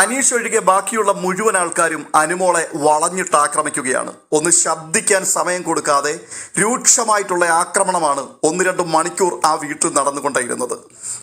അനീഷ് ഒഴികെ ബാക്കിയുള്ള മുഴുവൻ ആൾക്കാരും അനുമോളെ വളഞ്ഞിട്ട് ആക്രമിക്കുകയാണ്. ഒന്ന് ശബ്ദിക്കാൻ സമയം കൊടുക്കാതെ രൂക്ഷമായിട്ടുള്ള ആക്രമണമാണ് ഒന്ന് രണ്ട് മണിക്കൂർ ആ വീട്ടിൽ നടന്നുകൊണ്ടേയിരുന്നത്.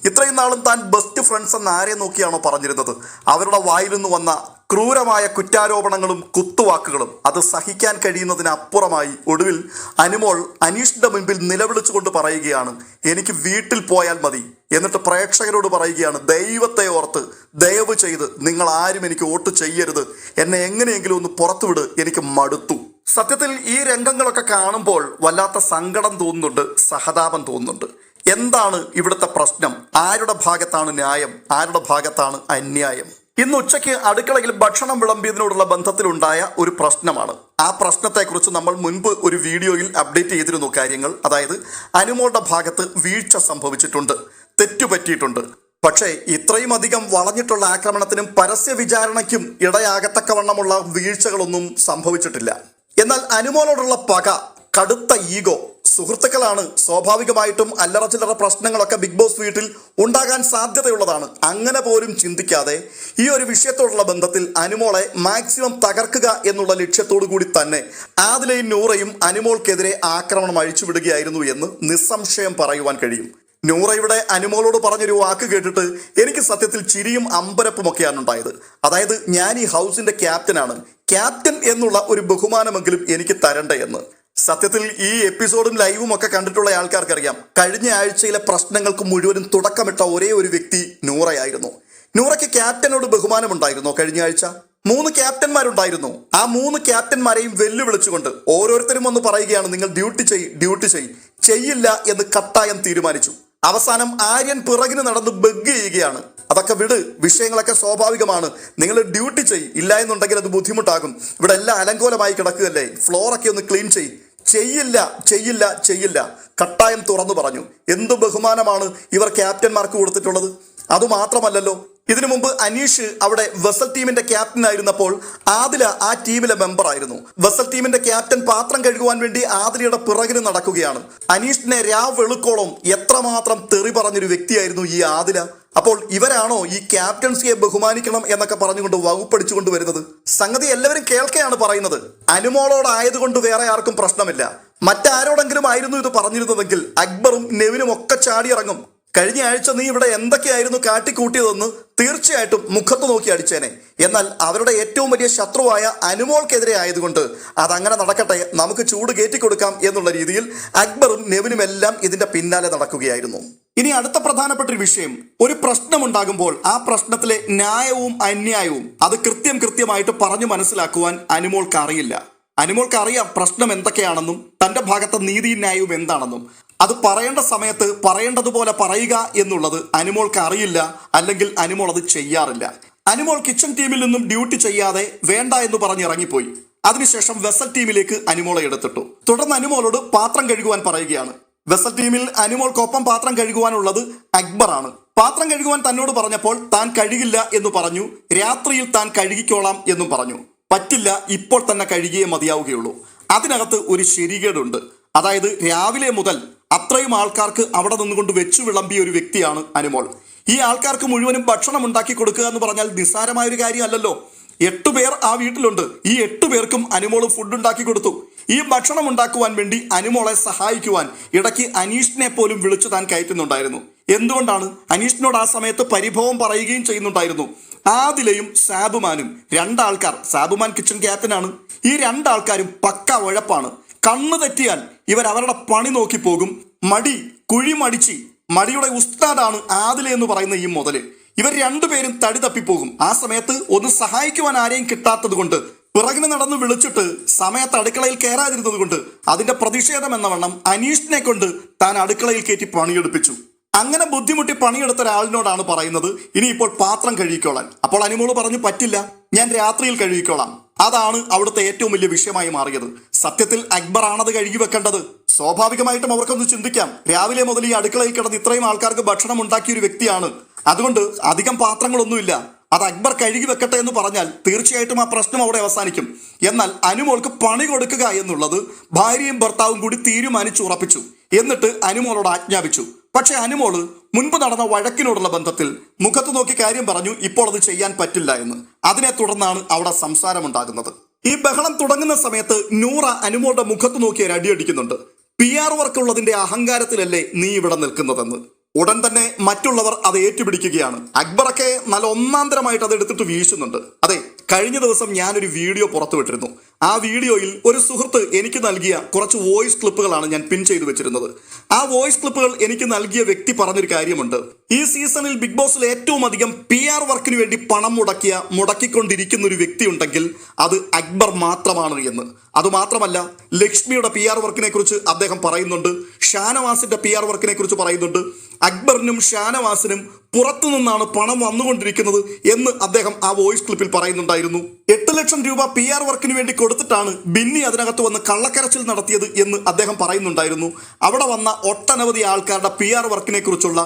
ഇത്രയും നാളും താൻ ബെസ്റ്റ് ഫ്രണ്ട്സ് എന്ന് ആരെ നോക്കിയാണോ പറഞ്ഞിരുന്നത്? അവരുടെ വായിൽ നിന്ന് വന്ന ക്രൂരമായ കുറ്റാരോപണങ്ങളും കുത്തുവാക്കുകളും അത് സഹിക്കാൻ കഴിയുന്നതിനപ്പുറമായി ഒടുവിൽ അനുമോൾ അനീഷിന്റെ മുൻപിൽ നിലവിളിച്ചുകൊണ്ട് പറയുകയാണ് എനിക്ക് വീട്ടിൽ പോയാൽ മതി എന്നിട്ട് പ്രേക്ഷകരോട് പറയുകയാണ് ദൈവത്തെ ഓർത്ത് ദയവ് ചെയ്ത് നിങ്ങൾ ആരും എനിക്ക് വോട്ട് ചെയ്യരുത്. എന്നെ എങ്ങനെയെങ്കിലും ഒന്ന് പുറത്തുവിട്. എനിക്ക് മടുത്തു. സത്യത്തിൽ ഈ രംഗങ്ങളൊക്കെ കാണുമ്പോൾ വല്ലാത്ത സങ്കടം തോന്നുന്നുണ്ട് സഹതാപം തോന്നുന്നുണ്ട്. എന്താണ് ഇവിടുത്തെ പ്രശ്നം? ആരുടെ ഭാഗത്താണ് ന്യായം? ആരുടെ ഭാഗത്താണ് അന്യായം? ഇന്ന് ഉച്ചയ്ക്ക് അടുക്കളയിൽ ഭക്ഷണം വിളമ്പിയതിനോടുള്ള ബന്ധത്തിലുണ്ടായ ഒരു പ്രശ്നമാണ്. ആ പ്രശ്നത്തെക്കുറിച്ച് നമ്മൾ മുൻപ് ഒരു വീഡിയോയിൽ അപ്ഡേറ്റ് ചെയ്തിരുന്നു കാര്യങ്ങൾ. അതായത് അനുമോളുടെ ഭാഗത്ത് വീഴ്ച സംഭവിച്ചിട്ടുണ്ട്. തെറ്റുപറ്റിയിട്ടുണ്ട്. പക്ഷേ ഇത്രയും അധികം വളഞ്ഞിട്ടുള്ള ആക്രമണത്തിനും പരസ്യ വിചാരണയ്ക്കും ഇടയാകത്തക്കവണ്ണമുള്ള വീഴ്ചകളൊന്നും സംഭവിച്ചിട്ടില്ല. എന്നാൽ അനുമോളോടുള്ള പക കടുത്ത ഈഗോ സുഹൃത്തുക്കളാണ്. സ്വാഭാവികമായിട്ടും അല്ലറ ചില്ലറ പ്രശ്നങ്ങളൊക്കെ ബിഗ് ബോസ് വീട്ടിൽ ഉണ്ടാകാൻ സാധ്യതയുള്ളതാണ്. അങ്ങനെ പോലും ചിന്തിക്കാതെ ഈ ഒരു വിഷയത്തോടുള്ള ബന്ധത്തിൽ അനുമോളെ മാക്സിമം തകർക്കുക എന്നുള്ള ലക്ഷ്യത്തോടു കൂടി തന്നെ ആദിലയും നൂറയും അനുമോൾക്കെതിരെ ആക്രമണം അഴിച്ചുവിടുകയായിരുന്നു എന്ന് നിസ്സംശയം പറയുവാൻ കഴിയും. നൂറയുടെ അനുമോളോട് പറഞ്ഞൊരു വാക്ക് കേട്ടിട്ട് എനിക്ക് സത്യത്തിൽ ചിരിയും അമ്പരപ്പുമൊക്കെയാണ് ഉണ്ടായത്. അതായത് ഞാൻ ഈ ഹൗസിന്റെ ക്യാപ്റ്റനാണ്. ക്യാപ്റ്റൻ എന്നുള്ള ഒരു ബഹുമാനമെങ്കിലും എനിക്ക് തരണ്ടേ എന്ന്. സത്യത്തിൽ ഈ എപ്പിസോഡും ലൈവും ഒക്കെ കണ്ടിട്ടുള്ള ആൾക്കാർക്കറിയാം. കഴിഞ്ഞ ആഴ്ചയിലെ പ്രശ്നങ്ങൾക്ക് മുഴുവനും തുടക്കമിട്ട ഒരേ ഒരു വ്യക്തി നൂറയായിരുന്നു. നൂറയ്ക്ക് ക്യാപ്റ്റനോട് ബഹുമാനമുണ്ടായിരുന്നോ കഴിഞ്ഞ ആഴ്ച. മൂന്ന് ക്യാപ്റ്റന്മാരുണ്ടായിരുന്നു. ആ മൂന്ന് ക്യാപ്റ്റന്മാരെയും വെല്ലുവിളിച്ചുകൊണ്ട് ഓരോരുത്തരും ഒന്ന് പറയുകയാണ് നിങ്ങൾ ഡ്യൂട്ടി ചെയ് ഡ്യൂട്ടി ചെയ് ചെയ്യില്ല എന്ന് കട്ടായം തീരുമാനിച്ചു. അവസാനം ആര്യൻ പിറകിന് നടന്ന് ബഗ് ചെയ്യുകയാണ്. അതൊക്കെ വിട് വിഷയങ്ങളൊക്കെ സ്വാഭാവികമാണ്. നിങ്ങൾ ഡ്യൂട്ടി ചെയ് ഇല്ല എന്നുണ്ടെങ്കിൽ അത് ബുദ്ധിമുട്ടാകും. ഇവിടെ എല്ലാം അലങ്കോലമായി കിടക്കുകയല്ലേ? ഫ്ലോറൊക്കെ ഒന്ന് ക്ലീൻ ചെയ്. ചെയ്യില്ല ചെയ്യില്ല ചെയ്യില്ല. കട്ടായം തുറന്നു പറഞ്ഞു. എന്ത് ബഹുമാനമാണ് ഇവർ ക്യാപ്റ്റന്മാർക്ക് കൊടുത്തിട്ടുള്ളത്? അതുമാത്രമല്ലല്ലോ ഇതിനു മുമ്പ് അനീഷ് അവിടെ വെസൽ ടീമിന്റെ ക്യാപ്റ്റൻ ആയിരുന്നപ്പോൾ ആദില ആ ടീമിലെ മെമ്പർ ആയിരുന്നു. വെസൽ ടീമിന്റെ ക്യാപ്റ്റൻ പാത്രം കഴുകുവാൻ വേണ്ടി ആദിലയുടെ പിറകിന് നടക്കുകയാണ്. അനീഷിനെ രാ വെളുക്കോളം എത്രമാത്രം തെറി പറഞ്ഞൊരു വ്യക്തിയായിരുന്നു ഈ ആദില. അപ്പോൾ ഇവരാണോ ഈ ക്യാപ്റ്റൻസിയെ ബഹുമാനിക്കണം എന്നൊക്കെ പറഞ്ഞുകൊണ്ട് വകുപ്പടിച്ചുകൊണ്ട് വരുന്നത്? സംഗതി എല്ലാവരും കേൾക്കെയാണ് പറയുന്നത്. അനുമോളോടായതുകൊണ്ട് വേറെ ആർക്കും പ്രശ്നമില്ല. മറ്റാരോടെങ്കിലും ആയിരുന്നു ഇത് പറഞ്ഞിരുന്നതെങ്കിൽ അക്ബറും നെവിനും ഒക്കെ ചാടിയിറങ്ങും. കഴിഞ്ഞ ആഴ്ച നീ ഇവിടെ എന്തൊക്കെയായിരുന്നു കാട്ടിക്കൂട്ടിയതെന്ന് തീർച്ചയായിട്ടും മുഖത്ത് നോക്കി അടിച്ചേനെ. എന്നാൽ അവരുടെ ഏറ്റവും വലിയ ശത്രുവായ അനുമോൾക്കെതിരെ ആയതുകൊണ്ട് അതങ്ങനെ നടക്കട്ടെ നമുക്ക് ചൂട് കയറ്റിക്കൊടുക്കാം എന്നുള്ള രീതിയിൽ അക്ബറും നെവിനും എല്ലാം ഇതിന്റെ പിന്നാലെ നടക്കുകയായിരുന്നു. ഇനി അടുത്ത പ്രധാനപ്പെട്ട ഒരു വിഷയം. ഒരു പ്രശ്നമുണ്ടാകുമ്പോൾ ആ പ്രശ്നത്തിലെ ന്യായവും അന്യായവും അത് കൃത്യം കൃത്യമായിട്ട് പറഞ്ഞു മനസ്സിലാക്കുവാൻ അനുമോൾക്ക് അറിയില്ല. അനുമോൾക്ക് അറിയാം പ്രശ്നം എന്തൊക്കെയാണെന്നും തന്റെ ഭാഗത്തെ നീതിയും ന്യായവും എന്താണെന്നും. അത് പറയേണ്ട സമയത്ത് പറയേണ്ടതുപോലെ പറയുക എന്നുള്ളത് അനുമോൾക്ക് അറിയില്ല അല്ലെങ്കിൽ അനുമോൾ അത് ചെയ്യാറില്ല. അനുമോൾ കിച്ചൺ ടീമിൽ നിന്നും ഡ്യൂട്ടി ചെയ്യാതെ വേണ്ട എന്ന് പറഞ്ഞ് ഇറങ്ങിപ്പോയി. അതിനുശേഷം വെസൽ ടീമിലേക്ക് അനുമോളെ എടുത്തിട്ടു. തുടർന്ന് അനുമോളോട് പാത്രം കഴുകുവാൻ പറയുകയാണ്. വെസൽ ടീമിൽ അനുമോൾക്കൊപ്പം പാത്രം കഴുകുവാനുള്ളത് അക്ബറാണ്. പാത്രം കഴുകുവാൻ തന്നോട് പറഞ്ഞപ്പോൾ താൻ കഴുകില്ല എന്ന് പറഞ്ഞു. രാത്രിയിൽ താൻ കഴുകിക്കോളാം എന്നും പറഞ്ഞു. പറ്റില്ല ഇപ്പോൾ തന്നെ കഴുകിയേ മതിയാവുകയുള്ളൂ. അതിനകത്ത് ഒരു ശരികേടുണ്ട്. അതായത് രാവിലെ മുതൽ അത്രയും ആൾക്കാർക്ക് അവിടെ നിന്നുകൊണ്ട് വെച്ചു വിളമ്പിയ ഒരു വ്യക്തിയാണ് അനുമോൾ. ഈ ആൾക്കാർക്ക് മുഴുവനും ഭക്ഷണം ഉണ്ടാക്കി കൊടുക്കുക എന്ന് പറഞ്ഞാൽ നിസ്സാരമായ ഒരു കാര്യമല്ലല്ലോ. എട്ട് പേർ ആ വീട്ടിലുണ്ട്. ഈ എട്ട് പേർക്കും അനുമോൾ ഫുഡ് ഉണ്ടാക്കി കൊടുത്തു. ഈ ഭക്ഷണം ഉണ്ടാക്കുവാൻ വേണ്ടി അനുമോളെ സഹായിക്കുവാൻ ഇടയ്ക്ക് അനീഷിനെ പോലും വിളിച്ചു താൻ കയറ്റുന്നുണ്ടായിരുന്നു. എന്തുകൊണ്ടാണ്? അനീഷിനോട് ആ സമയത്ത് പരിഭവം പറയുകയും ചെയ്യുന്നുണ്ടായിരുന്നു. ആദിലയും സാബുമാനും രണ്ടാൾക്കാർ സാബുമാൻ കിച്ചൺ ക്യാപ്റ്റനാണ് ഈ രണ്ടാൾക്കാരും പക്ക ഉഴപ്പാണ്. കണ്ണു തെറ്റിയാൽ ഇവർ അവരുടെ പണി നോക്കി പോകും. മടി കുഴി മടിച്ച് മടിയുടെ ഉസ്താദാണ് ആദില എന്ന് പറയുന്ന ഈ മുതൽ. ഇവർ രണ്ടുപേരും തടി തപ്പിപ്പോകും ആ സമയത്ത് ഒന്ന് സഹായിക്കുവാൻ ആരെയും കിട്ടാത്തത് കൊണ്ട് പിറകിന് നടന്ന് വിളിച്ചിട്ട് സമയത്ത് അടുക്കളയിൽ കയറാതിരുന്നത് കൊണ്ട് അതിന്റെ പ്രതിഷേധം എന്ന വണ്ണം അനീഷിനെ കൊണ്ട് താൻ അടുക്കളയിൽ കയറ്റി പണിയെടുപ്പിച്ചു. അങ്ങനെ ബുദ്ധിമുട്ടി പണിയെടുത്ത ഒരാളിനോടാണ് പറയുന്നത് ഇനിയിപ്പോൾ പാത്രം കഴുകിക്കോളാൻ. അപ്പോൾ അനുമോൾ പറഞ്ഞു പറ്റില്ല ഞാൻ രാത്രിയിൽ കഴുകിക്കോളാം. അതാണ് അവിടുത്തെ ഏറ്റവും വലിയ വിഷയമായി മാറിയത്. സത്യത്തിൽ അക്ബർ ആണത് കഴുകി വെക്കേണ്ടത്. സ്വാഭാവികമായിട്ടും അവർക്കൊന്ന് ചിന്തിക്കാം. രാവിലെ മുതൽ ഈ അടുക്കളയിൽ കിടന്ന് ഇത്രയും ആൾക്കാർക്ക് ഭക്ഷണം ഉണ്ടാക്കിയ ഒരു വ്യക്തിയാണ്. അതുകൊണ്ട് അധികം പാത്രങ്ങളൊന്നുമില്ല. അത് അക്ബർ കഴുകി വെക്കട്ടെ എന്ന് പറഞ്ഞാൽ തീർച്ചയായിട്ടും ആ പ്രശ്നം അവിടെ അവസാനിക്കും. എന്നാൽ അനുമോൾക്ക് പണി കൊടുക്കുക എന്നുള്ളത് ഭാര്യയും ഭർത്താവും കൂടി തീരുമാനിച്ചു ഉറപ്പിച്ചു. എന്നിട്ട് അനുമോളോട് ആജ്ഞാപിച്ചു. പക്ഷേ അനുമോൾ മുൻപ് നടന്ന വഴക്കിനോടുള്ള ബന്ധത്തിൽ മുഖത്ത് നോക്കി കാര്യം പറഞ്ഞു ഇപ്പോൾ അത് ചെയ്യാൻ പറ്റില്ല എന്ന്. അതിനെ തുടർന്നാണ് അവിടെ സംസാരമുണ്ടാകുന്നത്. ഈ ബഹളം തുടങ്ങുന്ന സമയത്ത് നൂറ അനുമോളുടെ മുഖത്ത് നോക്കി അടിയടിക്കുന്നുണ്ട് പി ആർ വർക്കുള്ളതിന്റെ അഹങ്കാരത്തിലല്ലേ നീ ഇവിടെ നിൽക്കുന്നതെന്ന്. ഉടൻ തന്നെ മറ്റുള്ളവർ അത് ഏറ്റുപിടിക്കുകയാണ്. അക്ബറൊക്കെ നല്ല ഒന്നാന്തരമായിട്ട് അത് എടുത്തിട്ട് വീശുന്നുണ്ട്. അതെ കഴിഞ്ഞ ദിവസം ഞാനൊരു വീഡിയോ പുറത്തുവിട്ടിരുന്നു. ആ വീഡിയോയിൽ ഒരു സുഹൃത്ത് എനിക്ക് നൽകിയ കുറച്ച് വോയിസ് ക്ലിപ്പുകളാണ് ഞാൻ പിൻ ചെയ്തു വെച്ചിരുന്നത്. ആ വോയിസ് ക്ലിപ്പുകൾ എനിക്ക് നൽകിയ വ്യക്തി പറഞ്ഞൊരു കാര്യമുണ്ട്. ഈ സീസണിൽ ബിഗ് ബോസിൽ ഏറ്റവും അധികം പി ആർ വർക്കിന് വേണ്ടി പണം മുടക്കിയ മുടക്കിക്കൊണ്ടിരിക്കുന്ന ഒരു വ്യക്തി ഉണ്ടെങ്കിൽ അത് അക്ബർ മാത്രമാണ് എന്ന്. അതുമാത്രമല്ല ലക്ഷ്മിയുടെ പി ആർ വർക്കിനെ കുറിച്ച് അദ്ദേഹം പറയുന്നുണ്ട് ഷാനവാസിന്റെ പി ആർ വർക്കിനെ കുറിച്ച് പറയുന്നുണ്ട് അക്ബറിനും ഷാനവാസിനും പുറത്തു നിന്നാണ് പണം വന്നുകൊണ്ടിരിക്കുന്നത് എന്ന് അദ്ദേഹം ആ വോയിസ് ക്ലിപ്പിൽ പറയുന്നുണ്ടായിരുന്നു. എട്ട് ലക്ഷം രൂപ പി ആർ വർക്കിന് വേണ്ടി കൊടുത്തിട്ടാണ് ബിന്നി അതിനകത്ത് വന്ന് കള്ളക്കരച്ചിൽ നടത്തിയത് എന്ന് അദ്ദേഹം പറയുന്നുണ്ടായിരുന്നു. അവിടെ വന്ന ഒട്ടനവധി ആൾക്കാരുടെ പി ആർ വർക്കിനെ കുറിച്ചുള്ള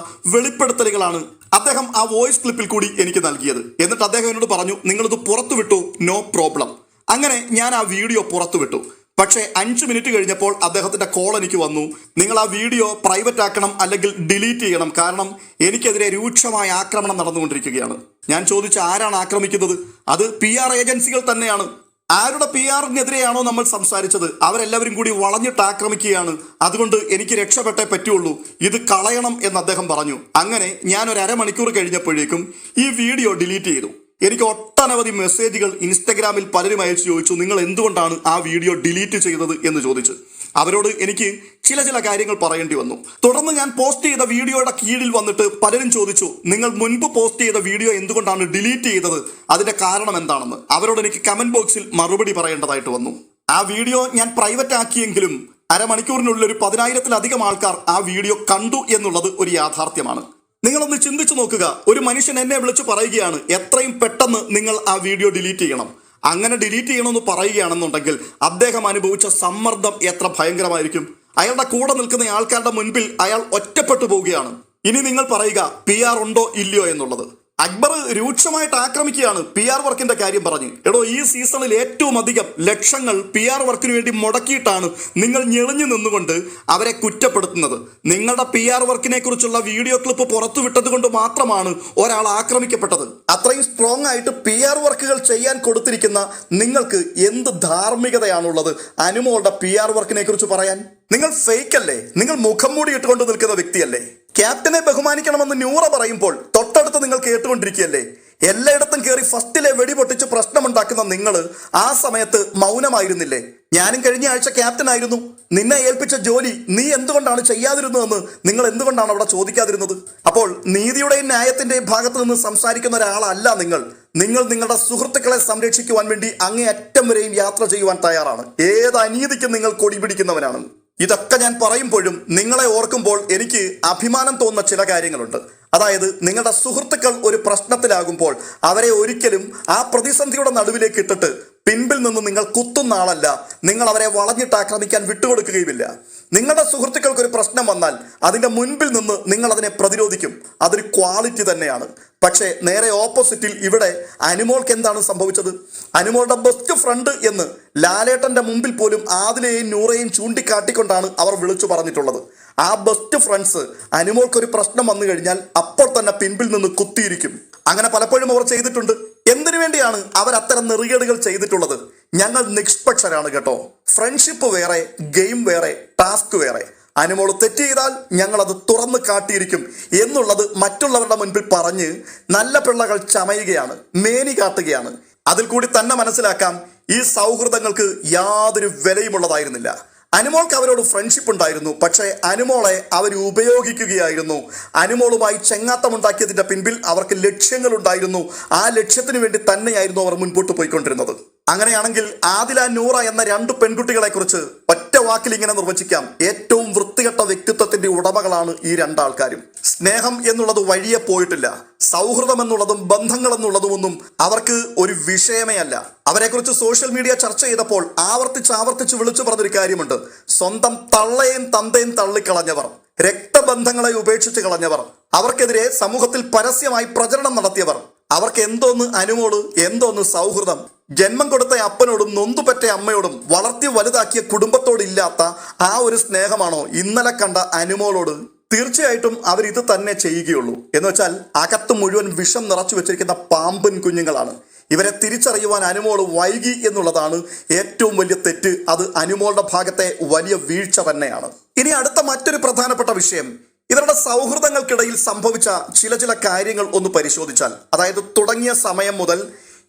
വെളിപ്പെടുത്തലുകളാണ് അദ്ദേഹം ആ വോയിസ് ക്ലിപ്പിൽ കൂടി എനിക്ക് നൽകിയത്. എന്നിട്ട് അദ്ദേഹം എന്നോട് പറഞ്ഞു നിങ്ങളിത് പുറത്തു വിട്ടു നോ പ്രോബ്ലം. അങ്ങനെ ഞാൻ ആ വീഡിയോ പുറത്തു വിട്ടു. പക്ഷേ അഞ്ച് മിനിറ്റ് കഴിഞ്ഞപ്പോൾ അദ്ദേഹത്തിന്റെ കോൾ എനിക്ക് വന്നു. നിങ്ങൾ ആ വീഡിയോ പ്രൈവറ്റ് ആക്കണം അല്ലെങ്കിൽ ഡിലീറ്റ് ചെയ്യണം. കാരണം എനിക്കെതിരെ രൂക്ഷമായ ആക്രമണം നടന്നുകൊണ്ടിരിക്കുകയാണ്. ഞാൻ ചോദിച്ച ആരാണ് ആക്രമിക്കുന്നത്? അത് പി ഏജൻസികൾ തന്നെയാണ്. ആരുടെ പി ആറിനെതിരെയാണോ നമ്മൾ സംസാരിച്ചത്? അവരെല്ലാവരും കൂടി വളഞ്ഞിട്ട് ആക്രമിക്കുകയാണ്. അതുകൊണ്ട് എനിക്ക് രക്ഷപ്പെട്ടേ പറ്റുള്ളൂ. ഇത് കളയണം എന്ന് അദ്ദേഹം പറഞ്ഞു. അങ്ങനെ ഞാൻ ഒരു അരമണിക്കൂർ കഴിഞ്ഞപ്പോഴേക്കും ഈ വീഡിയോ ഡിലീറ്റ് ചെയ്തു. എനിക്ക് ഒട്ടനവധി മെസ്സേജുകൾ ഇൻസ്റ്റഗ്രാമിൽ പലരും അയച്ചു ചോദിച്ചു നിങ്ങൾ എന്തുകൊണ്ടാണ് ആ വീഡിയോ ഡിലീറ്റ് ചെയ്തത്? എന്ന് ചോദിച്ചു. അവരോട് എനിക്ക് ചില ചില കാര്യങ്ങൾ പറയേണ്ടി വന്നു. തുടർന്ന് ഞാൻ പോസ്റ്റ് ചെയ്ത വീഡിയോയുടെ കീഴിൽ വന്നിട്ട് പലരും ചോദിച്ചു നിങ്ങൾ മുൻപ് പോസ്റ്റ് ചെയ്ത വീഡിയോ എന്തുകൊണ്ടാണ് ഡിലീറ്റ് ചെയ്തത്? അതിന്റെ കാരണം എന്താണെന്ന്? അവരോട് എനിക്ക് കമന്റ് ബോക്സിൽ മറുപടി പറയേണ്ടതായിട്ട് വന്നു. ആ വീഡിയോ ഞാൻ പ്രൈവറ്റ് ആക്കിയെങ്കിലും അരമണിക്കൂറിനുള്ളിൽ ഒരു പതിനായിരത്തിലധികം ആൾക്കാർ ആ വീഡിയോ കണ്ടു എന്നുള്ളത് ഒരു യാഥാർത്ഥ്യമാണ്. നിങ്ങളൊന്ന് ചിന്തിച്ചു നോക്കുക. ഒരു മനുഷ്യൻ എന്നെ വിളിച്ചു പറയുകയാണ് എത്രയും പെട്ടെന്ന് നിങ്ങൾ ആ വീഡിയോ ഡിലീറ്റ് ചെയ്യണം. അങ്ങനെ ഡിലീറ്റ് ചെയ്യണമെന്ന് പറയുകയാണെന്നുണ്ടെങ്കിൽ അദ്ദേഹം അനുഭവിച്ച സമ്മർദ്ദം എത്ര ഭയങ്കരമായിരിക്കും. അയാളുടെ കൂടെ നിൽക്കുന്ന ആൾക്കാരുടെ മുൻപിൽ അയാൾ ഒറ്റപ്പെട്ടു പോവുകയാണ്. ഇനി നിങ്ങൾ പറയുക പി ഉണ്ടോ ഇല്ലയോ എന്നുള്ളത്. അക്ബർ രൂക്ഷമായിട്ട് ആക്രമിക്കുകയാണ് പി ആർ വർക്കിന്റെ കാര്യം പറഞ്ഞ്. എടോ ഈ സീസണിൽ ഏറ്റവും അധികം ലക്ഷങ്ങൾ പി ആർ വർക്കിന് വേണ്ടി മുടക്കിയിട്ടാണ് നിങ്ങൾ ഞെളിഞ്ഞു നിന്നുകൊണ്ട് അവരെ കുറ്റപ്പെടുത്തുന്നത്. നിങ്ങളുടെ പി ആർ വർക്കിനെ കുറിച്ചുള്ള വീഡിയോ ക്ലിപ്പ് പുറത്തുവിട്ടത് കൊണ്ട് മാത്രമാണ് ഒരാൾ ആക്രമിക്കപ്പെട്ടത്. അത്രയും സ്ട്രോങ് ആയിട്ട് പി ആർ വർക്കുകൾ ചെയ്യാൻ കൊടുത്തിരിക്കുന്ന നിങ്ങൾക്ക് എന്ത് ധാർമ്മികതയാണുള്ളത്? അനുമോളുടെ പി ആർ വർക്കിനെ കുറിച്ച് പറയാൻ. നിങ്ങൾ ഫേക്ക് അല്ലേ? നിങ്ങൾ മുഖം മൂടി ഇട്ടുകൊണ്ട് നിൽക്കുന്ന വ്യക്തിയല്ലേ? ക്യാപ്റ്റനെ ബഹുമാനിക്കണമെന്ന് ന്യൂറ പറയുമ്പോൾ തൊട്ടടുത്ത് നിങ്ങൾ കേട്ടുകൊണ്ടിരിക്കുകയല്ലേ? എല്ലായിടത്തും കയറി ഫസ്റ്റിലെ വെടിപൊട്ടിച്ച് പ്രശ്നമുണ്ടാക്കുന്ന നിങ്ങൾ ആ സമയത്ത് മൗനമായിരുന്നില്ലേ? ഞാനും കഴിഞ്ഞ ആഴ്ച ക്യാപ്റ്റൻ ആയിരുന്നു നിന്നെ ഏൽപ്പിച്ച ജോലി നീ എന്തുകൊണ്ടാണ് ചെയ്യാതിരുന്നതെന്ന് നിങ്ങൾ എന്തുകൊണ്ടാണ് അവിടെ ചോദിക്കാതിരുന്നത്? അപ്പോൾ നീതിയുടെയും ന്യായത്തിന്റെയും ഭാഗത്ത് നിന്ന് സംസാരിക്കുന്ന ഒരാളല്ല നിങ്ങൾ. നിങ്ങൾ നിങ്ങളുടെ സുഹൃത്തുക്കളെ സംരക്ഷിക്കുവാൻ വേണ്ടി അങ്ങേ അറ്റം വരെയും യാത്ര ചെയ്യുവാൻ തയ്യാറാണ്. ഏത് അനീതിക്കും നിങ്ങൾ കൊടി പിടിക്കുന്നവനാണ്. ഇതൊക്കെ ഞാൻ പറയുമ്പോഴും നിങ്ങളെ ഓർക്കുമ്പോൾ എനിക്ക് അഭിമാനം തോന്നുന്ന ചില കാര്യങ്ങളുണ്ട്. അതായത് നിങ്ങളുടെ സുഹൃത്തുക്കൾ ഒരു പ്രശ്നത്തിലാകുമ്പോൾ അവരെ ഒരിക്കലും ആ പ്രതിസന്ധിയുടെ നടുവിലേക്ക് ഇട്ടിട്ട് പിൻപിൽ നിന്ന് നിങ്ങൾ കുത്തുന്ന ആളല്ല. നിങ്ങൾ അവരെ വളഞ്ഞിട്ട് ആക്രമിക്കാൻ വിട്ടുകൊടുക്കുകയുമില്ല. നിങ്ങളുടെ സുഹൃത്തുക്കൾക്ക് ഒരു പ്രശ്നം വന്നാൽ അതിന്റെ മുൻപിൽ നിന്ന് നിങ്ങൾ അതിനെ പ്രതിരോധിക്കും. അതൊരു ക്വാളിറ്റി തന്നെയാണ്. പക്ഷേ നേരെ ഓപ്പോസിറ്റിൽ ഇവിടെ അനുമോൾക്ക് എന്താണ് സംഭവിച്ചത്? അനുമോളുടെ ബെസ്റ്റ് ഫ്രണ്ട് എന്ന് ലാലേട്ടന്റെ മുമ്പിൽ പോലും ആദിലെയും നൂറേയും ചൂണ്ടിക്കാട്ടിക്കൊണ്ടാണ് അവർ വിളിച്ചു പറഞ്ഞിട്ടുള്ളത്. ആ ബെസ്റ്റ് ഫ്രണ്ട്സ് അനുമോൾക്ക് ഒരു പ്രശ്നം വന്നു കഴിഞ്ഞാൽ അപ്പോൾ തന്നെ പിൻപിൽ നിന്ന് കുത്തിയിരിക്കും. അങ്ങനെ പലപ്പോഴും അവർ ചെയ്തിട്ടുണ്ട്. എന്തിനു വേണ്ടിയാണ് അവർ അത്തരം നെറികേടുകൾ ചെയ്തിട്ടുള്ളത്? ഞങ്ങൾ നിഷ്പക്ഷരാണ് കേട്ടോ. ഫ്രണ്ട്ഷിപ്പ് വേറെ ഗെയിം വേറെ ടാസ്ക് വേറെ. അനുമോൾ തെറ്റ് ചെയ്താൽ ഞങ്ങൾ അത് തുറന്ന് കാട്ടിയിരിക്കും എന്നുള്ളത് മറ്റുള്ളവരുടെ മുൻപിൽ പറഞ്ഞ് നല്ല പിള്ളകൾ ചമയുകയാണ് മേനി കാട്ടുകയാണ്. അതിൽ കൂടി തന്നെ മനസ്സിലാക്കാം ഈ സൗഹൃദങ്ങൾക്ക് യാതൊരു വിലയുമുള്ളതായിരുന്നില്ല. അനുമോൾക്ക് അവരോട് ഫ്രണ്ട്ഷിപ്പ് ഉണ്ടായിരുന്നു. പക്ഷേ അനുമോളെ അവർ ഉപയോഗിക്കുകയായിരുന്നു. അനുമോളുമായി ചെങ്ങാത്തമുണ്ടാക്കിയതിന്റെ പിൻപിൽ അവർക്ക് ലക്ഷ്യങ്ങളുണ്ടായിരുന്നു. ആ ലക്ഷ്യത്തിന് വേണ്ടി തന്നെയായിരുന്നു അവർ മുൻപോട്ട് പോയിക്കൊണ്ടിരുന്നത്. അങ്ങനെയാണെങ്കിൽ ആദില നൂറ എന്ന രണ്ട് പെൺകുട്ടികളെ കുറിച്ച് ഒറ്റ വാക്കിൽ ഇങ്ങനെ നിർവചിക്കാം. ഏറ്റവും വൃത്തികെട്ട വ്യക്തിത്വത്തിന്റെ ഉടമകളാണ് ഈ രണ്ടാൾക്കാരും. സ്നേഹം എന്നുള്ളത് വഴിയെ പോയിട്ടില്ല. സൗഹൃദം എന്നുള്ളതും ബന്ധങ്ങൾ എന്നുള്ളതും ഒന്നും അവർക്ക് ഒരു വിഷയമേ അല്ല. അവരെക്കുറിച്ച് സോഷ്യൽ മീഡിയ ചർച്ച ചെയ്തപ്പോൾ ആവർത്തിച്ച് ആവർത്തിച്ച് വിളിച്ചു പറഞ്ഞൊരു കാര്യമുണ്ട്. സ്വന്തം തള്ളയും തന്തയും തള്ളിക്കളഞ്ഞവർ രക്തബന്ധങ്ങളെ ഉപേക്ഷിച്ച് കളഞ്ഞവർ അവർക്കെതിരെ സമൂഹത്തിൽ പരസ്യമായി പ്രചരണം നടത്തിയവർ അവർക്ക് എന്തോന്ന് അനുമോട് എന്തോന്ന് സൗഹൃദം? ജന്മം കൊടുത്ത അപ്പനോടും നൊന്തുപറ്റ അമ്മയോടും വളർത്തി വലുതാക്കിയ കുടുംബത്തോടില്ലാത്ത ആ ഒരു സ്നേഹമാണോ ഇന്നലെ കണ്ട അനുമോളോട്? തീർച്ചയായിട്ടും അവർ ഇത് തന്നെ ചെയ്യുകയുള്ളൂ. എന്ന് വെച്ചാൽ അകത്ത് മുഴുവൻ വിഷം നിറച്ചു വെച്ചിരിക്കുന്ന പാമ്പൻ കുഞ്ഞുങ്ങളാണ്. ഇവരെ തിരിച്ചറിയുവാൻ അനുമോൾ വൈകി എന്നുള്ളതാണ് ഏറ്റവും വലിയ തെറ്റ്. അത് അനുമോളുടെ ഭാഗത്തെ വലിയ വീഴ്ച തന്നെയാണ്. ഇനി അടുത്ത മറ്റൊരു പ്രധാനപ്പെട്ട വിഷയം. ഇവരുടെ സൗഹൃദങ്ങൾക്കിടയിൽ സംഭവിച്ച ചില ചില കാര്യങ്ങൾ ഒന്ന് പരിശോധിച്ചാൽ അതായത് തുടങ്ങിയ സമയം മുതൽ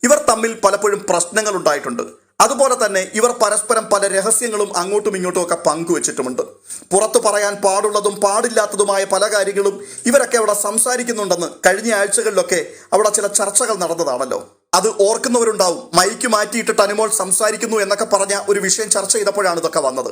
ഇവർ തമ്മിൽ പലപ്പോഴും പ്രശ്നങ്ങൾ ഉണ്ടായിട്ടുണ്ട്. അതുപോലെ തന്നെ ഇവർ പരസ്പരം പല രഹസ്യങ്ങളും അങ്ങോട്ടും ഇങ്ങോട്ടും ഒക്കെ പങ്കുവച്ചിട്ടുമുണ്ട്. പുറത്തു പറയാൻ പാടുള്ളതും പാടില്ലാത്തതുമായ പല കാര്യങ്ങളും ഇവരൊക്കെ അവിടെ സംസാരിക്കുന്നുണ്ടെന്ന് കഴിഞ്ഞ ആഴ്ചകളിലൊക്കെ അവിടെ ചില ചർച്ചകൾ നടന്നതാണല്ലോ. അത് ഓർക്കുന്നവരുണ്ടാവും. മൈക്ക് മാറ്റിയിട്ടിട്ട് അനുമോൾ സംസാരിക്കുന്നു എന്നൊക്കെ പറഞ്ഞ ഒരു വിഷയം ചർച്ച ചെയ്തപ്പോഴാണ് ഇതൊക്കെ വന്നത്.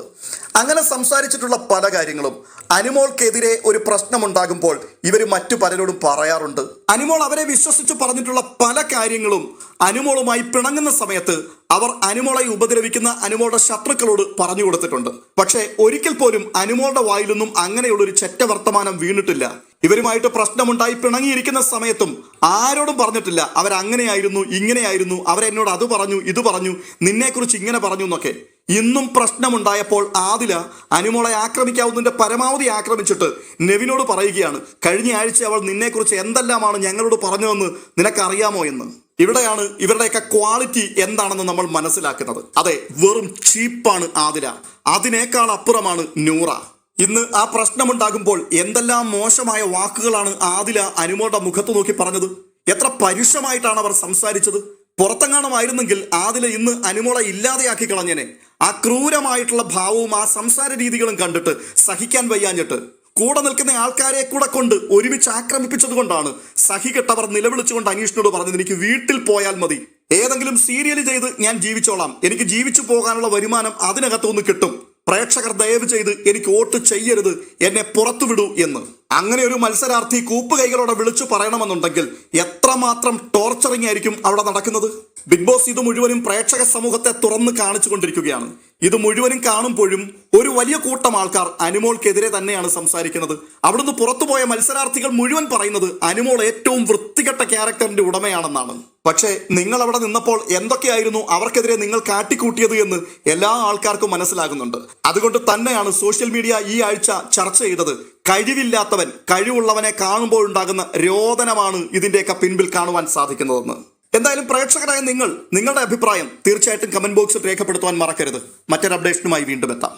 അങ്ങനെ സംസാരിച്ചിട്ടുള്ള പല കാര്യങ്ങളും. അനുമോൾക്കെതിരെ ഒരു പ്രശ്നമുണ്ടാകുമ്പോൾ ഇവർ മറ്റു പലരോടും പറയാറുണ്ട്. അനുമോൾ അവരെ വിശ്വസിച്ച് പറഞ്ഞിട്ടുള്ള പല കാര്യങ്ങളും അനുമോളുമായി പിണങ്ങുന്ന സമയത്ത് അവർ അനുമോളെ ഉപദ്രവിക്കുന്ന അനുമോളുടെ ശത്രുക്കളോട് പറഞ്ഞു കൊടുത്തിട്ടുണ്ട്. പക്ഷേ ഒരിക്കൽ പോലും അനുമോളുടെ വായിലൊന്നും അങ്ങനെയുള്ളൊരു ചെറ്റ വർത്തമാനം വീണിട്ടില്ല. ഇവരുമായിട്ട് പ്രശ്നമുണ്ടായി പിണങ്ങിയിരിക്കുന്ന സമയത്തും ആരോടും പറഞ്ഞിട്ടില്ല. അവരങ്ങനെയായിരുന്നു ഇങ്ങനെയായിരുന്നു അവരെന്നോട് അത് പറഞ്ഞു ഇത് പറഞ്ഞു നിന്നെക്കുറിച്ച് ഇങ്ങനെ പറഞ്ഞു എന്നൊക്കെ. ഇന്നും പ്രശ്നമുണ്ടായപ്പോൾ ആദില അനുമോളെ ആക്രമിക്കാവുന്നതിന്റെ പരമാവധി ആക്രമിച്ചിട്ട് നെവിനോട് പറയുകയാണ് കഴിഞ്ഞ ആഴ്ച അവൾ നിന്നെക്കുറിച്ച് എന്തെല്ലാമാണ് ഞങ്ങളോട് പറഞ്ഞതെന്ന് നിനക്കറിയാമോ എന്ന്? ഇവിടെയാണ് ഇവരുടെയൊക്കെ ക്വാളിറ്റി എന്താണെന്ന് നമ്മൾ മനസ്സിലാക്കുന്നത്. അതെ വെറും ചീപ്പാണ് ആദില. അതിനേക്കാൾ അപ്പുറമാണ് നൂറ. ഇന്ന് ആ പ്രശ്നമുണ്ടാകുമ്പോൾ എന്തെല്ലാം മോശമായ വാക്കുകളാണ് ആദില അനുമോളുടെ മുഖത്ത് നോക്കി പറഞ്ഞത്? എത്ര പരുഷമായിട്ടാണ് അവർ സംസാരിച്ചത്? പുറത്തെങ്ങാണമായിരുന്നെങ്കിൽ ആദില ഇന്ന് അനുമോളെ ഇല്ലാതെയാക്കി കളഞ്ഞനെ. ആ ക്രൂരമായിട്ടുള്ള ഭാവവും ആ സംസാര രീതികളും കണ്ടിട്ട് സഹിക്കാൻ വയ്യാഞ്ഞിട്ട്. കൂടെ നിൽക്കുന്ന ആൾക്കാരെ കൂടെ കൊണ്ട് ഒരുമിച്ച് ആക്രമിപ്പിച്ചത് കൊണ്ടാണ് സഹികെട്ടവർ നിലവിളിച്ചുകൊണ്ട് അനീഷിനോട് പറഞ്ഞത് എനിക്ക് വീട്ടിൽ പോയാൽ മതി. ഏതെങ്കിലും സീരിയൽ ചെയ്ത് ഞാൻ ജീവിച്ചോളാം. എനിക്ക് ജീവിച്ചു പോകാനുള്ള വരുമാനം അതിനകത്തുനിന്ന് കിട്ടും. പ്രേക്ഷകർ ദയവ് ചെയ്ത് എനിക്ക് വോട്ട് ചെയ്യരുത് എന്നെ പുറത്തുവിടൂ എന്ന്. അങ്ങനെ ഒരു മത്സരാർത്ഥി കൂപ്പുകൈകളോടെ വിളിച്ചു പറയണമെന്നുണ്ടെങ്കിൽ എത്രമാത്രം ടോർച്ചറിങ് ആയിരിക്കും അവിടെ നടക്കുന്നത്? ബിഗ് ബോസ് ഇത് മുഴുവനും പ്രേക്ഷക സമൂഹത്തെ തുറന്ന് കാണിച്ചു കൊണ്ടിരിക്കുകയാണ്. ഇത് മുഴുവനും കാണുമ്പോഴും ഒരു വലിയ കൂട്ടം ആൾക്കാർ അനുമോൾക്കെതിരെ തന്നെയാണ് സംസാരിക്കുന്നത്. അവിടുന്ന് പുറത്തുപോയ മത്സരാർത്ഥികൾ മുഴുവൻ പറയുന്നത് അനുമോൾ ഏറ്റവും വൃത്തികെട്ട ക്യാരക്ടറിന്റെ ഉടമയാണെന്നാണ്. പക്ഷേ നിങ്ങൾ അവിടെ നിന്നപ്പോൾ എന്തൊക്കെയായിരുന്നു അവർക്കെതിരെ നിങ്ങൾ കാട്ടിക്കൂട്ടിയത് എന്ന് എല്ലാ ആൾക്കാർക്കും മനസ്സിലാകുന്നുണ്ട്. അതുകൊണ്ട് തന്നെയാണ് സോഷ്യൽ മീഡിയ ഈ ആഴ്ച ചർച്ച ചെയ്തത്. കഴിവില്ലാത്തവൻ കഴിവുള്ളവനെ കാണുമ്പോഴുണ്ടാകുന്ന രോദനമാണ് ഇതിന്റെയൊക്കെ പിൻപിൽ കാണുവാൻ സാധിക്കുന്നതെന്ന്. എന്തായാലും പ്രേക്ഷകരായ നിങ്ങൾ നിങ്ങളുടെ അഭിപ്രായം തീർച്ചയായിട്ടും കമന്റ് ബോക്സിൽ രേഖപ്പെടുത്തുവാൻ മറക്കരുത്. മറ്റൊരു അപ്ഡേഷനുമായി വീണ്ടും എത്താം.